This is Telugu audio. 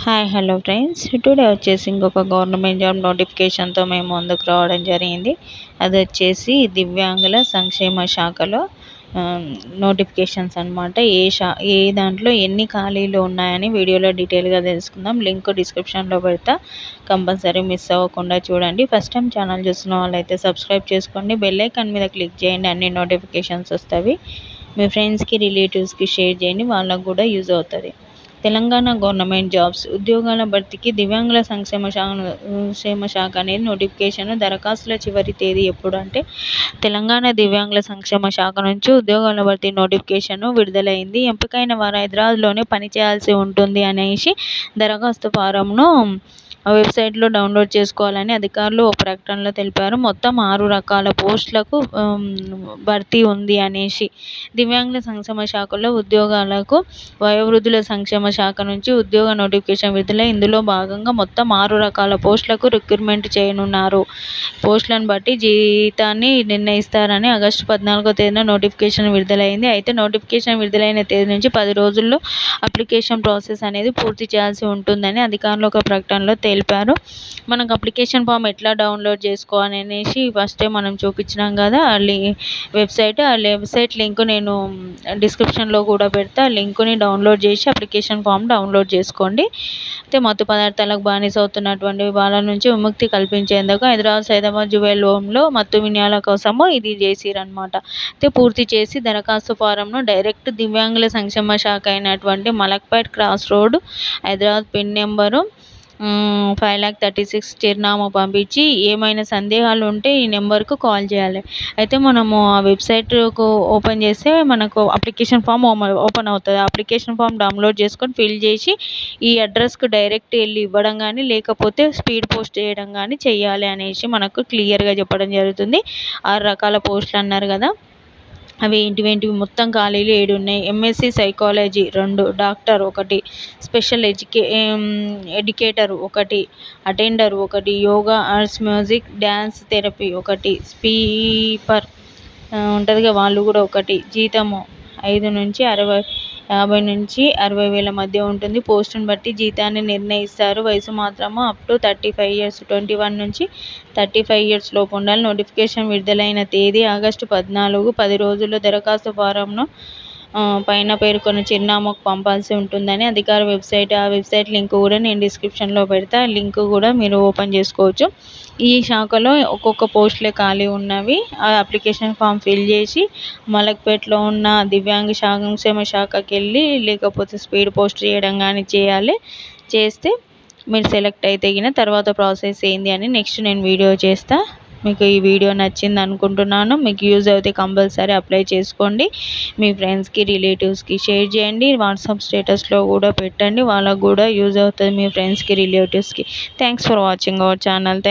హాయ్ హలో ఫ్రెండ్స్ టుడే వచ్చేసి ఇంకొక గవర్నమెంట్ జాబ్ నోటిఫికేషన్తో మేము ముందుకు రావడం జరిగింది. అది వచ్చేసి దివ్యాంగుల సంక్షేమ శాఖలో నోటిఫికేషన్స్ అనమాట ఏ షా ఏ దాంట్లో ఎన్ని ఖాళీలు ఉన్నాయని వీడియోలో డీటెయిల్గా తెలుసుకుందాం. లింక్ డిస్క్రిప్షన్లో పెడతా. కంపల్సరీ మిస్ అవ్వకుండా చూడండి. ఫస్ట్ టైం ఛానల్ చూస్తున్న వాళ్ళైతే సబ్స్క్రైబ్ చేసుకోండి. బెల్ ఐకాన్ మీద క్లిక్ చేయండి. అన్ని నోటిఫికేషన్స్ వస్తాయి. మీ ఫ్రెండ్స్కి రిలేటివ్స్కి షేర్ చేయండి. వాళ్ళకు కూడా యూజ్ అవుతుంది. తెలంగాణ గవర్నమెంట్ జాబ్స్ ఉద్యోగాల భర్తీకి దివ్యాంగుల సంక్షేమ శాఖ సంక్షేమ శాఖ అనేది నోటిఫికేషన్ దరఖాస్తుల చివరి తేదీ ఎప్పుడు అంటే తెలంగాణ దివ్యాంగుల సంక్షేమ శాఖ నుంచి ఉద్యోగాల భర్తీ నోటిఫికేషన్ విడుదలైంది. ఎంపికైన వారు హైదరాబాద్లోనే పనిచేయాల్సి ఉంటుంది అనేసి దరఖాస్తు ఫారంను వెబ్సైట్లో డౌన్లోడ్ చేసుకోవాలని అధికారులు ఓ ప్రకటనలో తెలిపారు. మొత్తం ఆరు రకాల పోస్టులకు భర్తీ ఉంది అనేసి. దివ్యాంగుల సంక్షేమ శాఖలో ఉద్యోగాలకు వయోవృద్ధుల సంక్షేమ శాఖ నుంచి ఉద్యోగ నోటిఫికేషన్ విడుదలై ఇందులో భాగంగా మొత్తం ఆరు రకాల పోస్టులకు రిక్రూట్మెంట్ చేయనున్నారు. పోస్టులను బట్టి జీతాన్ని నిర్ణయిస్తారని ఆగస్టు పద్నాలుగో తేదీన నోటిఫికేషన్ విడుదలైంది. అయితే నోటిఫికేషన్ విడుదలైన తేదీ నుంచి పది రోజుల్లో అప్లికేషన్ ప్రాసెస్ అనేది పూర్తి చేయాల్సి ఉంటుందని అధికారులు ఒక ప్రకటనలో తెలిపారు తెలిపారు. మనకు అప్లికేషన్ ఫామ్ ఎట్లా డౌన్లోడ్ చేసుకోవాలి అనేసి ఫస్టే మనం చూపించినాం కదా వెబ్సైట్ ఆ వెబ్సైట్ లింక్ నేను డిస్క్రిప్షన్లో కూడా పెడతా. లింక్ని డౌన్లోడ్ చేసి అప్లికేషన్ ఫామ్ డౌన్లోడ్ చేసుకోండి. అయితే మత్తు పదార్థాలకు బానిస అవుతున్నటువంటి వాళ్ళ నుంచి విముక్తి కల్పించేందుకు హైదరాబాద్ సైదాబాద్ జువెల్ హోమ్లో మత్తు వినియాల కోసము ఇది చేసిరనమాట అయితే పూర్తి చేసి దరఖాస్తు ఫారంను డైరెక్ట్ దివ్యాంగుల సంక్షేమ శాఖ అయినటువంటి Malakpet cross road Hyderabad pin number five lakh thirty six చిరునామా పంపించి ఏమైనా సందేహాలు ఉంటే ఈ నెంబర్కు కాల్ చేయాలి. అయితే మనము ఆ వెబ్సైట్కు ఓపెన్ చేస్తే మనకు అప్లికేషన్ ఫామ్ ఓపెన్ అవుతుంది. అప్లికేషన్ ఫామ్ డౌన్లోడ్ చేసుకొని ఫిల్ చేసి ఈ అడ్రస్కు డైరెక్ట్ వెళ్ళి ఇవ్వడం కానీ లేకపోతే స్పీడ్ పోస్ట్ చేయడం కానీ చేయాలి అనేసి మనకు క్లియర్గా చెప్పడం జరుగుతుంది. ఆరు రకాల పోస్టులు అన్నారు కదా. అవి ఏంటివేంటివి మొత్తం ఖాళీలు ఏడు ఉన్నాయి. ఎంఎస్సి సైకాలజీ రెండు డాక్టర్ ఒకటి స్పెషల్ ఎడ్యుకే ఎడ్యుకేటర్ ఒకటి అటెండర్ ఒకటి yoga arts music dance therapy ఒకటి స్పీపర్ ఉంటుందిగా వాళ్ళు కూడా ఒకటి జీతము ఐదు నుంచి అరవై యాభై నుంచి అరవై వేల మధ్య ఉంటుంది. పోస్టును బట్టి జీతాన్ని నిర్ణయిస్తారు. వయసు మాత్రము up to thirty five years twenty one నుంచి థర్టీ ఫైవ్ ఇయర్స్ లోపు ఉండాలి. నోటిఫికేషన్ విడుదలైన తేదీ ఆగస్టు పద్నాలుగు పది రోజుల్లో దరఖాస్తు ఫారంను పైన పేర్కొన్న చిరునామాకు పంపాల్సి ఉంటుందని అధికార వెబ్సైట్ ఆ వెబ్సైట్ లింక్ కూడా నేను డిస్క్రిప్షన్లో పెడతా. లింక్ కూడా మీరు ఓపెన్ చేసుకోవచ్చు. ఈ శాఖలో ఒక్కొక్క పోస్టులే ఖాళీ ఉన్నవి. ఆ అప్లికేషన్ ఫామ్ ఫిల్ చేసి మలక్పేటలో ఉన్న దివ్యాంగ సంక్షేమ శాఖకి వెళ్ళి లేకపోతే స్పీడ్ పోస్ట్ చేయడం కానీ చేయాలి. చేస్తే మీరు సెలెక్ట్ అయితే తర్వాత ప్రాసెస్ ఏంది అని నెక్స్ట్ నేను వీడియో చేస్తా. మీకు ఈ వీడియో నచ్చింది అనుకుంటున్నాను. మీకు యూజ్ అయితే కంపల్సరీ అప్లై చేసుకోండి. మీ ఫ్రెండ్స్కి రిలేటివ్స్కి షేర్ చేయండి. వాట్సాప్ స్టేటస్లో కూడా పెట్టండి. వాళ్ళకు కూడా యూజ్ అవుతుంది మీ ఫ్రెండ్స్కి రిలేటివ్స్కి thanks for watching our channel